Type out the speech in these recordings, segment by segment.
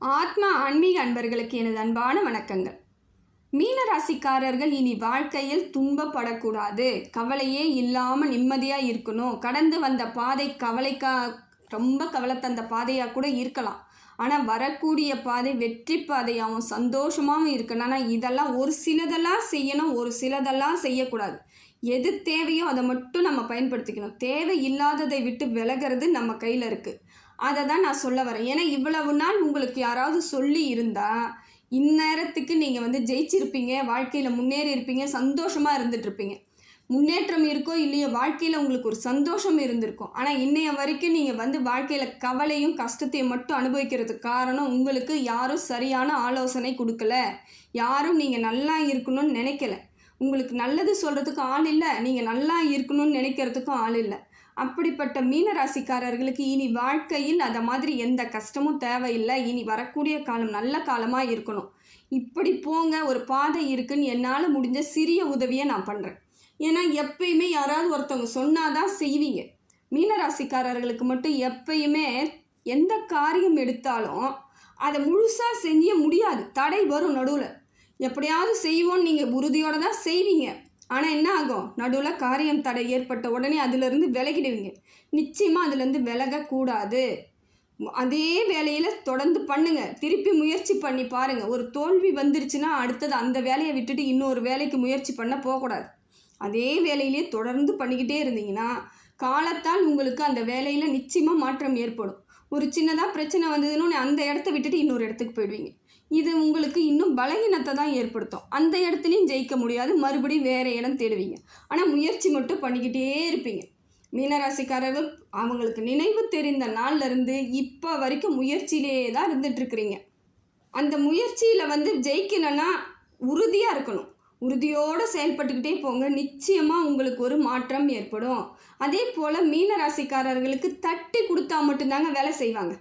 ஆத்மா ஆன்மீக அன்பர்களுக்கு எனது அன்பான வணக்கங்கள். மீனராசிக்காரர்கள் இனி வாழ்க்கையில் துன்பப்படக்கூடாது. கவலையே இல்லாமல் நிம்மதியாக இருக்கணும். கடந்து வந்த பாதை கவலைக்கா ரொம்ப கவலை தந்த பாதையாக கூட இருக்கலாம். ஆனால் வரக்கூடிய பாதை வெற்றி பாதையாகவும் சந்தோஷமாகவும் இருக்கணும். ஆனால் இதெல்லாம் ஒரு சிலதெல்லாம் செய்யணும் ஒரு சிலதெல்லாம் செய்யக்கூடாது. எது தேவையோ அதை மட்டும் நம்ம பயன்படுத்திக்கணும். தேவை இல்லாததை விட்டு விலகிறது நம்ம கையில் இருக்குது அதை தான் நான் சொல்ல வரேன். ஏன்னா இவ்வளவு நாள் உங்களுக்கு யாராவது சொல்லி இருந்தால் இந்நேரத்துக்கு நீங்கள் வந்து ஜெயிச்சிருப்பீங்க வாழ்க்கையில் முன்னேறி இருப்பீங்க சந்தோஷமாக இருந்துகிட்ருப்பீங்க முன்னேற்றம் இருக்கோ இல்லையோ வாழ்க்கையில் உங்களுக்கு ஒரு சந்தோஷம் இருந்திருக்கும். ஆனால் இன்னைய வரைக்கும் நீங்கள் வந்து வாழ்க்கையில் கவலையும் கஷ்டத்தையும் மட்டும் அனுபவிக்கிறதுக்கு காரணம் உங்களுக்கு யாரும் சரியான ஆலோசனை கொடுக்கல. யாரும் நீங்கள் நல்லா இருக்கணும்னு நினைக்கல. உங்களுக்கு நல்லது சொல்கிறதுக்கும் ஆள் இல்லை நீங்கள் நல்லா இருக்கணும்னு நினைக்கிறதுக்கும் ஆள் இல்லை. அப்படிப்பட்ட மீனராசிக்காரர்களுக்கு இனி வாழ்க்கையில் அதை மாதிரி எந்த கஷ்டமும் தேவையில்லை. இனி வரக்கூடிய காலம் நல்ல காலமாக இருக்கணும். இப்படி போங்க ஒரு பாதை இருக்குன்னு என்னால் முடிஞ்ச சிறிய உதவியை நான் பண்ணுறேன் ஏன்னா எப்பயுமே யாராவது ஒருத்தவங்க சொன்னாதான் செய்வீங்க. மீனராசிக்காரர்களுக்கு மட்டும் எப்பயுமே எந்த காரியம் எடுத்தாலும் அதை முழுசாக செய்ய முடியாது. தடை வரும் நடுவில். எப்படியாவது செய்வோன்னு நீங்கள் உறுதியோடு தான் செய்வீங்க. ஆனால் என்ன ஆகும்? நடுவில் காரியம் தடை ஏற்பட்ட உடனே அதிலிருந்து விலகிடுவீங்க. நிச்சயமாக அதுலேருந்து விலகக்கூடாது. அதே வேலையில் தொடர்ந்து பண்ணுங்கள் திருப்பி முயற்சி பண்ணி பாருங்கள் ஒரு தோல்வி வந்துருச்சுன்னா அடுத்தது அந்த வேலையை விட்டுட்டு இன்னொரு வேலைக்கு முயற்சி பண்ண போகக்கூடாது. அதே வேலையிலே தொடர்ந்து பண்ணிக்கிட்டே இருந்தீங்கன்னா காலத்தால் உங்களுக்கு அந்த வேலையில் நிச்சயமாக மாற்றம் ஏற்படும். ஒரு சின்னதாக பிரச்சனை வந்ததுன்னு அந்த இடத்த விட்டுட்டு இன்னொரு இடத்துக்கு போயிடுவீங்க. இது உங்களுக்கு இன்னும் பலகீனத்தை தான் ஏற்படுத்தும். அந்த இடத்துலையும் ஜெயிக்க முடியாது. மறுபடியும் வேறு இடம் தேடுவீங்க. ஆனால் முயற்சி மட்டும் பண்ணிக்கிட்டே இருப்பீங்க. மீனராசிக்காரர்கள் அவங்களுக்கு நினைவு தெரிந்த நாள்லேருந்து இப்போ வரைக்கும் முயற்சியிலே தான் இருந்துகிட்ருக்குறீங்க அந்த முயற்சியில் வந்து ஜெயிக்கணும்னா உறுதியாக இருக்கணும். உறுதியோடு செயல்பட்டுக்கிட்டே போங்க. நிச்சயமாக உங்களுக்கு ஒரு மாற்றம் ஏற்படும். அதே போல் மீனராசிக்காரர்களுக்கு தட்டி கொடுத்தா மட்டும்தாங்க வேலை செய்வாங்க.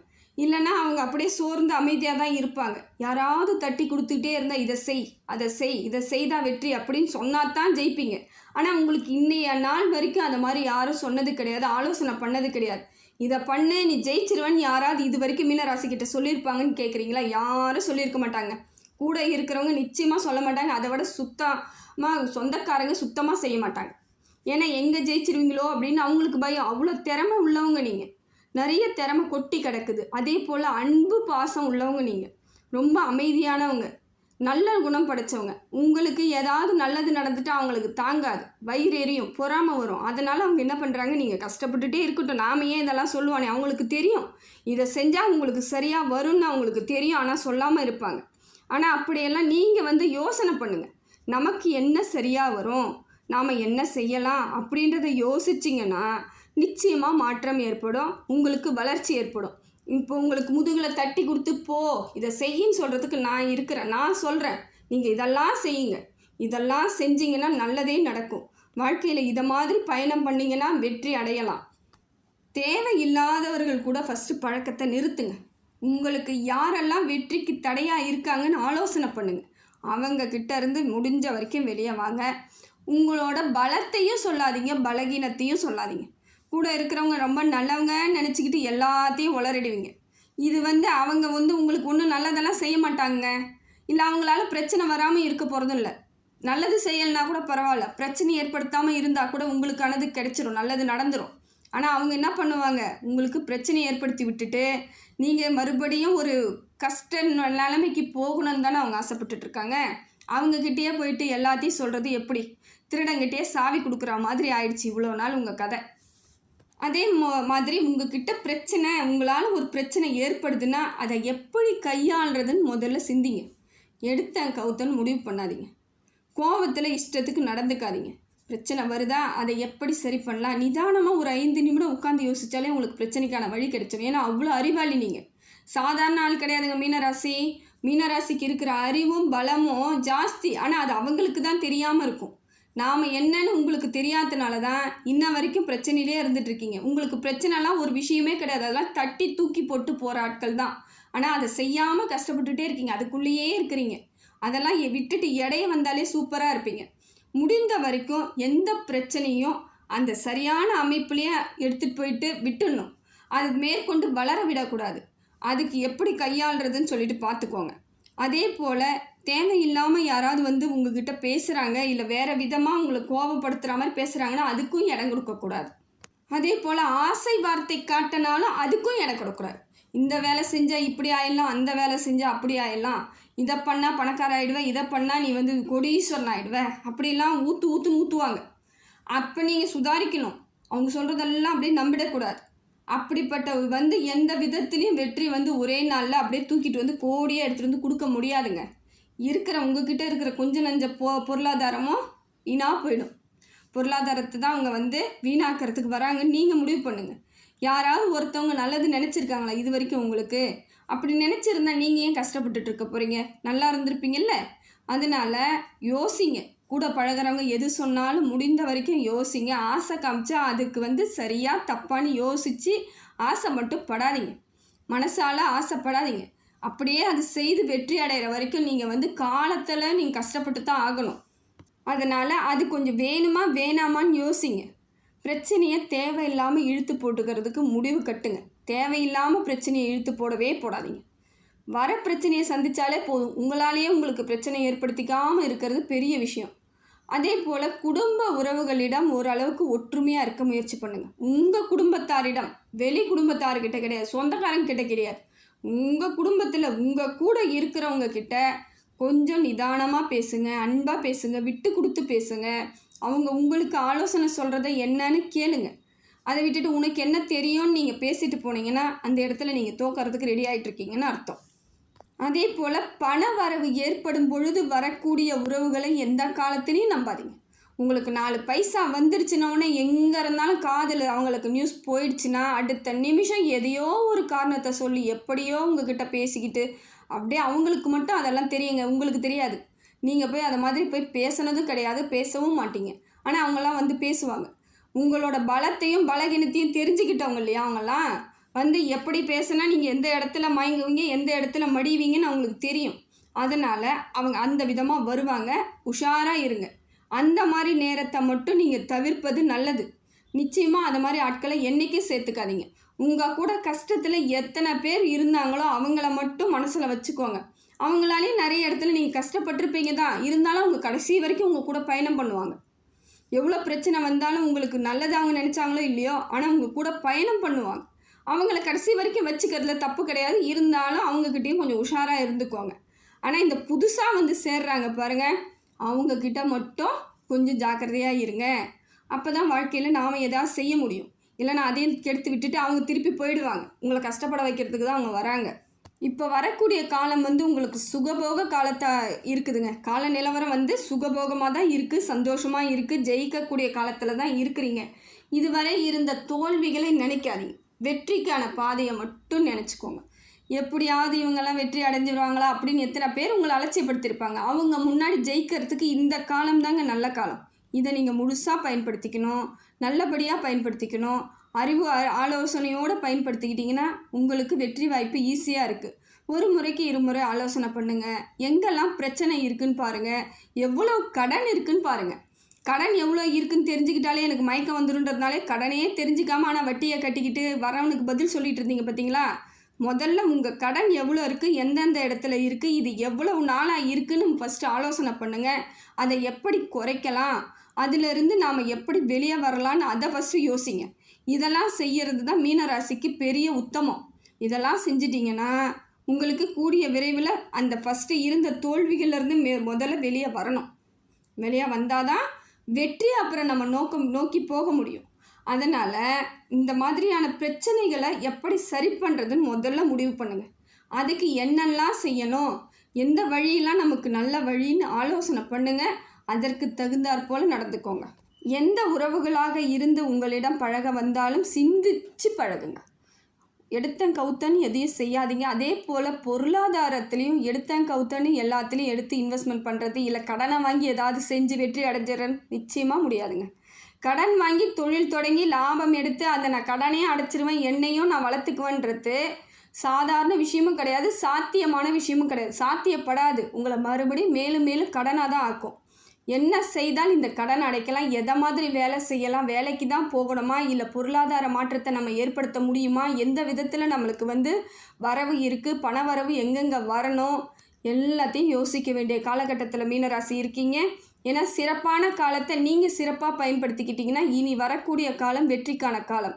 இல்லைன்னா அவங்க அப்படியே சோர்ந்து அமைதியாக தான் இருப்பாங்க. யாராவது தட்டி கொடுத்துக்கிட்டே இருந்தால் இதை செய் அதை செய் இதை செய்தால் வெற்றி அப்படின்னு சொன்னால் தான் ஜெயிப்பீங்க. ஆனால் உங்களுக்கு இன்னைய நாள் வரைக்கும் அந்த மாதிரி யாரும் சொன்னது கிடையாது ஆலோசனை பண்ணது கிடையாது. இதை பண்ணு நீ ஜெயிச்சிருவன்னு யாராவது இது வரைக்கும் மீனராசிக்கிட்ட சொல்லியிருப்பாங்கன்னு கேட்குறீங்களா யாரும் சொல்லியிருக்க மாட்டாங்க. கூட இருக்கிறவங்க நிச்சயமாக சொல்ல மாட்டாங்க. அதை விட சுத்தமாக சொந்தக்காரங்க சுத்தமாக செய்ய மாட்டாங்க. ஏன்னா எங்கே ஜெயிச்சிருவீங்களோ அப்படின்னு அவங்களுக்கு பயம். அவ்வளோ திறமை உள்ளவங்க நீங்கள் நிறைய திறமை கொட்டி கிடக்குது. அதே போல் அன்பு பாசம் உள்ளவங்க நீங்கள் ரொம்ப அமைதியானவங்க. நல்ல குணம் படைச்சவங்க. உங்களுக்கு ஏதாவது நல்லது நடந்துட்டு அவங்களுக்கு தாங்காது. வயிறு எரியும் பொறாமை வரும். அதனால் அவங்க என்ன பண்ணுறாங்க நீங்கள் கஷ்டப்பட்டுட்டே இருக்கட்டும். நாம ஏன் இதெல்லாம் சொல்லுவானே? அவங்களுக்கு தெரியும். இதை செஞ்சால் உங்களுக்கு சரியாக வரும்னு அவங்களுக்கு தெரியும். ஆனால் சொல்லாமல் இருப்பாங்க. ஆனால் அப்படியெல்லாம் நீங்கள் வந்து யோசனை பண்ணுங்கள் நமக்கு என்ன சரியாக வரும்? நாம் என்ன செய்யலாம்? அப்படின்றத யோசிச்சிங்கன்னா நிச்சயமாக மாற்றம் ஏற்படும் உங்களுக்கு வளர்ச்சி ஏற்படும். இப்போ உங்களுக்கு முதுகில் தட்டி கொடுத்து போ இதை செய்யின்னு சொல்கிறதுக்கு நான் இருக்கிறேன் நான் சொல்கிறேன் நீங்கள் இதெல்லாம் செய்யுங்க. இதெல்லாம் செஞ்சீங்கன்னா நல்லதே நடக்கும். வாழ்க்கையில் இதை மாதிரி பயணம் பண்ணிங்கன்னா வெற்றி அடையலாம். தேவையில்லாதவர்கள் கூட ஃபஸ்ட்டு பழக்கத்தை நிறுத்துங்க. உங்களுக்கு யாரெல்லாம் வெற்றிக்கு தடையாக இருக்காங்கன்னு ஆலோசனை பண்ணுங்கள் அவங்க கிட்ட இருந்து முடிஞ்ச வரைக்கும் வெளியே வாங்க. உங்களோட பலத்தையும் சொல்லாதீங்க பலகீனத்தையும் சொல்லாதீங்க. கூட இருக்கிறவங்க ரொம்ப நல்லவங்கன்னு நினச்சிக்கிட்டு எல்லாத்தையும் உளறிடுவீங்க. இது வந்து அவங்க வந்து உங்களுக்கு ஒன்றும் நல்லதெல்லாம் செய்ய மாட்டாங்க இல்லை அவங்களால பிரச்சனை வராமல் இருக்க போகிறதும் இல்லை நல்லது செய்யலைனா கூட பரவாயில்ல. பிரச்சனை ஏற்படுத்தாமல் இருந்தால் கூட உங்களுக்கானது கிடைச்சிரும். நல்லது நடந்துடும் ஆனால் அவங்க என்ன பண்ணுவாங்க? உங்களுக்கு பிரச்சனை ஏற்படுத்தி விட்டுட்டு நீங்கள் மறுபடியும் ஒரு கஷ்ட நிலைமைக்கு போகணும்னு தானே அவங்க ஆசைப்பட்டுட்ருக்காங்க அவங்கக்கிட்டேயே போயிட்டு எல்லாத்தையும் சொல்கிறது எப்படி? திருடங்கிட்டே சாவி கொடுக்குற மாதிரி ஆயிடுச்சு. இவ்வளோ நாள் உங்கள் கதை. அதே மாதிரி உங்ககிட்ட பிரச்சனை உங்களால் ஒரு பிரச்சனை ஏற்படுதுன்னா அதை எப்படி கையாளுறதுன்னு முதல்ல சிந்திங்க. எடுத்தேன் கவுத்தன்னு முடிவு பண்ணாதீங்க. கோவத்தில் இஷ்டத்துக்கு நடந்துக்காதீங்க. பிரச்சனை வருதா அதை எப்படி சரி பண்ணலாம்? நிதானமாக ஒரு ஐந்து நிமிடம் உட்காந்து யோசித்தாலே உங்களுக்கு பிரச்சனைக்கான வழி கிடைச்சிடும் ஏன்னா அவ்வளோ அறிவாளி நீங்கள் சாதாரண ஆள் கிடையாதுங்க மீனராசி. மீனராசிக்கு இருக்கிற அறிவும் பலமும் ஜாஸ்தி. ஆனால் அது அவங்களுக்கு தான் தெரியாமல் இருக்கும். நாம் என்னன்னு உங்களுக்கு தெரியாதனால தான் இன்ன வரைக்கும் பிரச்சனையிலே இருந்துகிட்ருக்கீங்க உங்களுக்கு பிரச்சனைலாம் ஒரு விஷயமே கிடையாது. அதெல்லாம் தட்டி தூக்கி போட்டு போகிற ஆட்கள் தான். ஆனால் அதை செய்யாமல் கஷ்டப்பட்டுட்டே இருக்கீங்க. அதுக்குள்ளேயே இருக்கிறீங்க. அதெல்லாம் விட்டுட்டு இடைய வந்தாலே சூப்பராக இருப்பீங்க. முடிந்த வரைக்கும் எந்த பிரச்சனையும் அந்த சரியான அமைப்புலேயே எடுத்துகிட்டு போயிட்டு விட்டுடணும். அது மேற்கொண்டு வளர விடக்கூடாது. அதுக்கு எப்படி கையாளுறதுன்னு சொல்லிட்டு பார்த்துக்கோங்க. அதே போல் தேவையில்லாமல் யாராவது வந்து உங்ககிட்ட பேசுகிறாங்க இல்லை வேறு விதமாக உங்களை கோபப்படுத்துகிற மாதிரி பேசுகிறாங்கன்னா அதுக்கும் இடம் கொடுக்கக்கூடாது அதே போல் ஆசை வார்த்தை காட்டினாலும் அதுக்கும் இடம் கொடுக்கக்கூடாது இந்த வேலை செஞ்சால் இப்படி ஆயிடலாம் அந்த வேலை செஞ்சால் அப்படி ஆயிடலாம். இதை பண்ணால் பணக்கார ஆகிடுவேன் இதை பண்ணால் நீ வந்து கொடீஸ்வரன் ஆகிடுவேன் அப்படிலாம் ஊற்று ஊற்று ஊற்றுவாங்க அப்போ நீங்கள் சுதாரிக்கணும். அவங்க சொல்கிறதெல்லாம் அப்படியே நம்பிடக்கூடாது. அப்படிப்பட்ட வந்து எந்த விதத்துலேயும் வெற்றி வந்து ஒரே நாளில் அப்படியே தூக்கிட்டு வந்து கோடியே எடுத்துகிட்டு வந்து கொடுக்க முடியாதுங்க. இருக்கிற உங்ககிட்ட இருக்கிற கொஞ்ச நஞ்ச பொ பொருளாதாரமும் வீணாக போயிடும். பொருளாதாரத்தை தான் அவங்க வந்து வீணாக்கிறதுக்கு வராங்க. நீங்கள் முடிவு பண்ணுங்கள் யாராவது ஒருத்தவங்க நல்லது நினச்சிருக்காங்களா இது வரைக்கும் உங்களுக்கு? அப்படி நினச்சிருந்தா நீங்கள் ஏன் கஷ்டப்பட்டுட்டு இருக்க போகிறீங்க நல்லா இருந்திருப்பீங்கல்ல. அதனால யோசிங்க. கூட பழகுறவங்க எது சொன்னாலும் முடிந்த வரைக்கும் யோசிங்க. ஆசை காமிச்சா அதுக்கு வந்து சரியாக தப்பான்னு யோசித்து ஆசை மட்டும் படாதீங்க. மனசால ஆசைப்படாதீங்க. அப்படியே அது செய்து வெற்றி அடைகிற வரைக்கும் நீங்கள் வந்து காலத்தில் நீங்கள் கஷ்டப்பட்டு தான் ஆகணும். அதனால் அது கொஞ்சம் வேணுமா வேணாமான்னு யோசிங்க. பிரச்சனையை தேவையில்லாமல் இழுத்து போட்டுக்கிறதுக்கு முடிவு கட்டுங்க. தேவையில்லாமல் பிரச்சனையை இழுத்து போடவே போடாதீங்க. வர பிரச்சனையை சந்தித்தாலே போதும். உங்களாலேயே உங்களுக்கு பிரச்சனை ஏற்படுத்திக்காமல் இருக்கிறது பெரிய விஷயம். அதே போல் குடும்ப உறவுகளிடம் ஓரளவுக்கு ஒற்றுமையாக இருக்க முயற்சி பண்ணுங்கள் உங்கள் குடும்பத்தாரிடம் வெளி குடும்பத்தார்கிட்ட கிடையாது. சொந்தக்காரங்க கிட்ட கிடையாது. உங்கள் குடும்பத்தில் உங்கள் கூட இருக்கிறவங்க கிட்ட கொஞ்சம் நிதானமாக பேசுங்க அன்பாக பேசுங்க விட்டு கொடுத்து பேசுங்க. அவங்க உங்களுக்கு ஆலோசனை சொல்கிறத என்னன்னு கேளுங்க. அதை விட்டுட்டு உனக்கு என்ன தெரியும்னு நீங்கள் பேசிட்டு போனீங்கன்னா அந்த இடத்துல நீங்கள் தோக்கிறதுக்கு ரெடி ஆகிட்டு இருக்கீங்கன்னு அர்த்தம். அதே போல் பண வரவு ஏற்படும் பொழுது வரக்கூடிய உறவுகளை எந்த காலத்திலையும் நம்பாதீங்க. உங்களுக்கு நாலு பைசா வந்துருச்சுனோடனே எங்கே இருந்தாலும் காதில் அவங்களுக்கு நியூஸ் போயிடுச்சுன்னா அடுத்த நிமிஷம் எதையோ ஒரு காரணத்தை சொல்லி எப்படியோ உங்ககிட்ட பேசிக்கிட்டு அப்படியே அவங்களுக்கு மட்டும் அதெல்லாம் தெரியுங்க. உங்களுக்கு தெரியாது. நீங்கள் போய் அதை மாதிரி போய் பேசுனதும் கிடையாது. பேசவும் மாட்டீங்க. ஆனால் அவங்களாம் வந்து பேசுவாங்க. உங்களோட பலத்தையும் பலகீனத்தையும் தெரிஞ்சுக்கிட்டவங்க இல்லையா அவங்களாம் வந்து எப்படி பேசுனா நீங்கள் எந்த இடத்துல மயங்குவீங்க எந்த இடத்துல மடிவீங்கன்னு அவங்களுக்கு தெரியும். அதனால் அவங்க அந்த விதமாக வருவாங்க. உஷாராக இருங்க. அந்த மாதிரி நேரத்தை மட்டும் நீங்கள் தவிர்ப்பது நல்லது. நிச்சயமாக அந்த மாதிரி ஆட்களை என்றைக்கும் சேர்த்துக்காதீங்க. உங்கள் கூட கஷ்டத்தில் எத்தனை பேர் இருந்தாங்களோ அவங்கள மட்டும் மனசில் வச்சுக்கோங்க. அவங்களாலே நிறைய இடத்துல நீங்கள் கஷ்டப்பட்டிருப்பீங்க தான். இருந்தாலும் அவங்க கடைசி வரைக்கும் உங்கள் கூட பயணம் பண்ணுவாங்க. எவ்வளோ பிரச்சனை வந்தாலும் உங்களுக்கு நல்லது அவங்க நினச்சாங்களோ இல்லையோ ஆனால் உங்கள் கூட பயணம் பண்ணுவாங்க. அவங்கள கடைசி வரைக்கும் வச்சுக்கிறதுல தப்பு கிடையாது. இருந்தாலும் அவங்கக்கிட்டேயும் கொஞ்சம் உஷாராக இருந்துக்கோங்க. ஆனால் இந்த புதுசாக வந்து சேர்றாங்க பாருங்கள் அவங்கக்கிட்ட மட்டும் கொஞ்சம் ஜாக்கிரதையாக இருங்க. அப்போ தான் வாழ்க்கையில் நாம் எதாவது செய்ய முடியும். இல்லைன்னா அதையும் கெடுத்து விட்டுட்டு அவங்க திருப்பி போயிடுவாங்க. உங்களை கஷ்டப்பட வைக்கிறதுக்கு தான் அவங்க வராங்க. இப்போ வரக்கூடிய காலம் வந்து உங்களுக்கு சுகபோக காலத்தை இருக்குதுங்க. கால நிலவரம் வந்து சுகபோகமாக தான் இருக்குது சந்தோஷமாக இருக்குது ஜெயிக்கக்கூடிய காலத்தில் தான் இருக்கிறீங்க. இதுவரை இருந்த தோல்விகளை நினைக்காதீங்க. வெற்றிக்கான பாதையை மட்டும் நினச்சிக்கோங்க. எப்படியாவது இவங்கெல்லாம் வெற்றி அடைஞ்சிருவாங்களா அப்படின்னு எத்தனை பேர் உங்களை அலட்சியப்படுத்தியிருப்பாங்க அவங்க முன்னாடி ஜெயிக்கிறதுக்கு இந்த காலம் தாங்க நல்ல காலம். இதை நீங்கள் முழுசாக பயன்படுத்திக்கணும். நல்லபடியாக பயன்படுத்திக்கணும். அறிவு ஆலோசனையோடு பயன்படுத்திக்கிட்டிங்கன்னா உங்களுக்கு வெற்றி வாய்ப்பு ஈஸியாக இருக்குது ஒரு முறைக்கு இருமுறை ஆலோசனை பண்ணுங்கள் எங்கெல்லாம் பிரச்சனை இருக்குன்னு பாருங்கள் எவ்வளோ கடன் இருக்குன்னு பாருங்கள் கடன் எவ்வளோ இருக்குன்னு தெரிஞ்சுக்கிட்டாலே எனக்கு மயக்கம் வந்துருன்றதுனாலே கடனையே தெரிஞ்சுக்காம ஆனால் வட்டியை கட்டிக்கிட்டு வரவனுக்கு பதில் சொல்லிகிட்டு இருந்தீங்க பார்த்தீங்களா முதல்ல உங்கள் கடன் எவ்வளோ இருக்குது எந்தெந்த இடத்துல இருக்குது இது எவ்வளவு நாளாக இருக்குதுன்னு ஃபஸ்ட்டு ஆலோசனை பண்ணுங்கள் அதை எப்படி குறைக்கலாம்? அதிலிருந்து நாம் எப்படி வெளியே வரலான்னு அதை ஃபஸ்ட்டு யோசிங்க. இதெல்லாம் செய்யறது தான் மீனராசிக்கு பெரிய உத்தமம். இதெல்லாம் செஞ்சிட்டிங்கன்னா உங்களுக்கு கூடிய விரைவில் அந்த ஃபஸ்ட்டு இருந்த தோல்விகளிலிருந்து மே முதல்ல வெளியே வரணும். வெளியே வந்தால் தான் வெற்றி அப்புறம் நம்ம நோக்கம் நோக்கி போக முடியும். அதனால் இந்த மாதிரியான பிரச்சனைகளை எப்படி சரி பண்ணுறதுன்னு முதல்ல முடிவு பண்ணுங்கள் அதுக்கு என்னெல்லாம் செய்யணும்? எந்த வழியெல்லாம் நமக்கு நல்ல வழின்னு ஆலோசனை பண்ணுங்கள் அதற்கு தகுந்தாற் போல் நடந்துக்கோங்க. எந்த உறவுகளாக இருந்து உங்களிடம் பழக வந்தாலும் சிந்திச்சு பழகுங்க. எடுத்தன் கவுத்தன்னு எதையும் செய்யாதீங்க. அதே போல் பொருளாதாரத்துலேயும் எடுத்தன் கவுத்தன்னு எல்லாத்துலேயும் எடுத்து இன்வெஸ்ட்மெண்ட் பண்ணுறது இல்லை கடனை வாங்கி ஏதாவது செஞ்சு வெற்றி அடைஞ்சிடறேன்னு நிச்சயமாக முடியாதுங்க. கடன் வாங்கி தொழில் தொடங்கி லாபம் எடுத்து அதை நான் கடனையும் அடைச்சிருவேன் என்னையும் நான் வளர்த்துக்குவேன்றது சாதாரண விஷயமும் கிடையாது சாத்தியமான விஷயமும் கிடையாது. சாத்தியப்படாது. உங்களை மறுபடியும் மேலும் மேலும் கடனாக தான் ஆக்கும். என்ன செய்தால் இந்த கடன் அடைக்கலாம்? எதை மாதிரி வேலை செய்யலாம்? வேலைக்கு தான் போகணுமா? இல்லை பொருளாதார மாற்றத்தை நம்ம ஏற்படுத்த முடியுமா? எந்த விதத்தில் நம்மளுக்கு வந்து வரவு இருக்குது பண வரவு எங்கெங்கே வரணும்? எல்லாத்தையும் யோசிக்க வேண்டிய காலகட்டத்தில் மீனராசி இருக்கீங்க. ஏன்னா சிறப்பான காலத்தை நீங்கள் சிறப்பாக பயன்படுத்திக்கிட்டிங்கன்னா இனி வரக்கூடிய காலம் வெற்றிக்கான காலம்.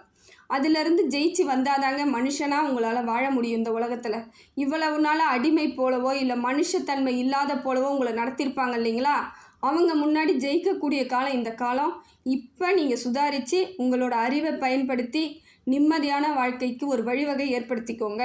அதிலிருந்து ஜெயிச்சு வந்தாதாங்க மனுஷனாக உங்களால் வாழ முடியும் இந்த உலகத்தில். இவ்வளவு நாள் அடிமை போலவோ இல்லை மனுஷத்தன்மை இல்லாத போலவோ உங்களை நடத்தியிருப்பாங்க இல்லைங்களா? அவங்க முன்னாடி ஜெயிக்கக்கூடிய காலம் இந்த காலம். இப்போ நீங்கள் சுதாரித்து உங்களோட அறிவை பயன்படுத்தி நிம்மதியான வாழ்க்கைக்கு ஒரு வழிவகை ஏற்படுத்திக்கோங்க.